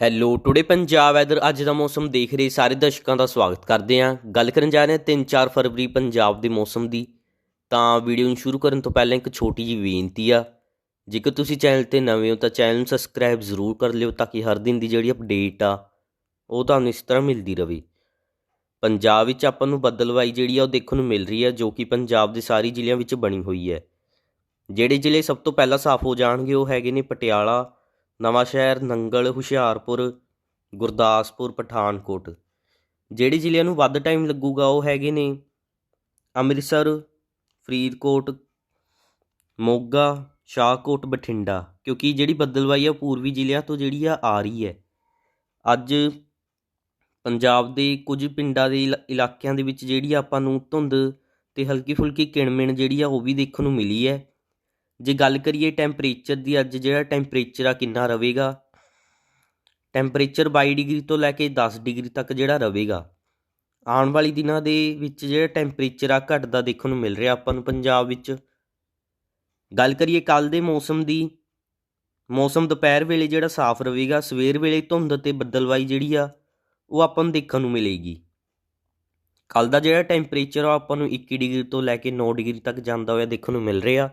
Hello today Punjab weather ਅੱਜ ਦਾ ਮੌਸਮ ਦੇਖ ਰਹੇ ਸਾਰੇ ਦਰਸ਼ਕਾਂ ਦਾ ਸਵਾਗਤ ਕਰਦੇ ਹਾਂ। ਗੱਲ ਕਰਨ ਜਾ ਰਹੇ ਹਾਂ 3-4 ਫਰਵਰੀ ਪੰਜਾਬ ਦੇ ਮੌਸਮ ਦੀ। ਤਾਂ ਵੀਡੀਓ ਨੂੰ ਸ਼ੁਰੂ ਕਰਨ ਤੋਂ ਪਹਿਲਾਂ ਇੱਕ ਛੋਟੀ ਜਿਹੀ ਬੇਨਤੀ ਆ। ਜੇਕਰ ਤੁਸੀਂ ਚੈਨਲ ਤੇ ਨਵੇਂ ਹੋ ਤਾਂ ਚੈਨਲ ਨੂੰ ਸਬਸਕ੍ਰਾਈਬ ਜ਼ਰੂਰ ਕਰ ਲਿਓ ਤਾਂ ਕਿ ਹਰ ਦਿਨ ਦੀ ਜਿਹੜੀ ਅਪਡੇਟ ਆ, ਉਹ ਤੁਹਾਨੂੰ ਇਸ ਤਰ੍ਹਾਂ ਮਿਲਦੀ ਰਹੇ ਪੰਜਾਬ ਵਿੱਚ ਆਪਾਂ ਨੂੰ ਬੱਦਲਵਾਈ ਜਿਹੜੀ ਆ, ਉਹ ਦੇਖਣ ਨੂੰ ਮਿਲ ਰਹੀ ਹੈ ਜੋ ਕਿ ਪੰਜਾਬ ਦੇ ਸਾਰੇ ਜ਼ਿਲ੍ਹਿਆਂ ਵਿੱਚ ਬਣੀ ਹੋਈ ਹੈ। ਜਿਹੜੇ ਜ਼ਿਲ੍ਹੇ ਸਭ ਤੋਂ ਪਹਿਲਾਂ ਸਾਫ਼ ਹੋ ਜਾਣਗੇ, ਉਹ ਹੈਗੇ ਨੇ ਪਟਿਆਲਾ ਨਵਾਂਸ਼ਹਿਰ ਨੰਗਲ, ਹੁਸ਼ਿਆਰਪੁਰ, ਗੁਰਦਾਸਪੁਰ, ਪਠਾਨਕੋਟ। ਜਿਹੜੇ ਜ਼ਿਲ੍ਹਿਆਂ ਨੂੰ ਵੱਧ ਟਾਈਮ ਲੱਗੂਗਾ ਉਹ ਹੈਗੇ ਨੇ ਅੰਮ੍ਰਿਤਸਰ, ਫਰੀਦਕੋਟ, ਮੋਗਾ, ਸ਼ਾਹਕੋਟ, ਬਠਿੰਡਾ। ਕਿਉਂਕਿ ਜਿਹੜੀ ਬੱਦਲਵਾਈ ਆ ਉਹ ਪੂਰਬੀ ਜ਼ਿਲ੍ਹਿਆਂ ਤੋਂ ਜਿਹੜੀ ਆ ਆ ਰਹੀ ਹੈ। ਅੱਜ ਪੰਜਾਬ ਦੇ ਕੁਝ ਪਿੰਡਾਂ ਦੇ ਇਲਾ- ਇਲਾਕਿਆਂ ਦੇ ਵਿੱਚ ਜਿਹੜੀ ਆਪਾਂ ਨੂੰ ਧੁੰਦ ਤੇ ਹਲਕੀ ਫੁਲਕੀ ਕਿਣਮਿਣ ਜਿਹੜੀ ਆ ਉਹ ਵੀ ਦੇਖਣ ਨੂੰ ਮਿਲੀ ਹੈ। ਜੇ ਗੱਲ ਕਰੀਏ ਟੈਂਪਰੇਚਰ ਦੀ, ਅੱਜ ਜਿਹੜਾ ਟੈਂਪਰੇਚਰ ਆ ਕਿੰਨਾ ਰਹੇਗਾ? ਟੈਂਪਰੇਚਰ 22 ਡਿਗਰੀ ਤੋਂ ਲੈ ਕੇ 10 ਡਿਗਰੀ ਤੱਕ ਜਿਹੜਾ ਰਹੇਗਾ। ਆਉਣ ਵਾਲੀ ਦਿਨਾਂ ਦੇ ਵਿੱਚ ਜਿਹੜਾ ਟੈਂਪਰੇਚਰ ਆ ਘਟਦਾ ਦੇਖਣ ਨੂੰ ਮਿਲ ਰਿਹਾ ਆਪਾਂ ਨੂੰ ਪੰਜਾਬ ਵਿੱਚ। ਗੱਲ ਕਰੀਏ ਕੱਲ ਦੇ ਮੌਸਮ ਦੀ, ਮੌਸਮ ਦੁਪਹਿਰ ਵੇਲੇ ਜਿਹੜਾ ਸਾਫ਼ ਰਹੇਗਾ, ਸਵੇਰ ਵੇਲੇ ਧੁੰਦ ਤੇ ਬੱਦਲਵਾਈ ਜਿਹੜੀ ਆ, ਉਹ ਆਪਾਂ ਨੂੰ ਦੇਖਣ ਨੂੰ ਮਿਲੇਗੀ। ਕੱਲ ਦਾ ਜਿਹੜਾ ਟੈਂਪਰੇਚਰ ਆ, ਉਹ ਆਪਾਂ ਨੂੰ 21 ਡਿਗਰੀ ਤੋਂ ਲੈ ਕੇ 9 ਡਿਗਰੀ ਤੱਕ ਜਾਂਦਾ ਹੋਇਆ ਦੇਖਣ ਨੂੰ ਮਿਲ ਰਿਹਾ।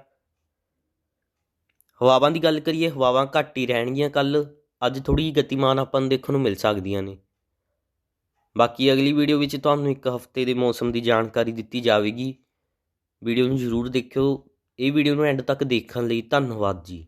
ਹਵਾਵਾਂ ਦੀ ਗੱਲ ਕਰੀਏ, ਹਵਾਵਾਂ ਘੱਟ ਹੀ ਰਹਿਣਗੀਆਂ ਕੱਲ ਅੱਜ ਥੋੜੀ ਜਿਹੀ ਗਤੀਮਾਨ ਆਪਾਂ ਨੂੰ ਦੇਖਣ ਨੂੰ ਮਿਲ ਸਕਦੀਆਂ ਨੇ। ਬਾਕੀ ਅਗਲੀ ਵੀਡੀਓ ਵਿੱਚ ਤੁਹਾਨੂੰ ਇੱਕ ਹਫ਼ਤੇ ਦੇ ਮੌਸਮ ਦੀ ਜਾਣਕਾਰੀ ਦਿੱਤੀ ਜਾਵੇਗੀ। ਵੀਡੀਓ ਨੂੰ ਜ਼ਰੂਰ ਦੇਖਿਓ। ਇਹ ਵੀਡੀਓ ਨੂੰ ਐਂਡ ਤੱਕ ਦੇਖਣ ਲਈ ਧੰਨਵਾਦ ਜੀ।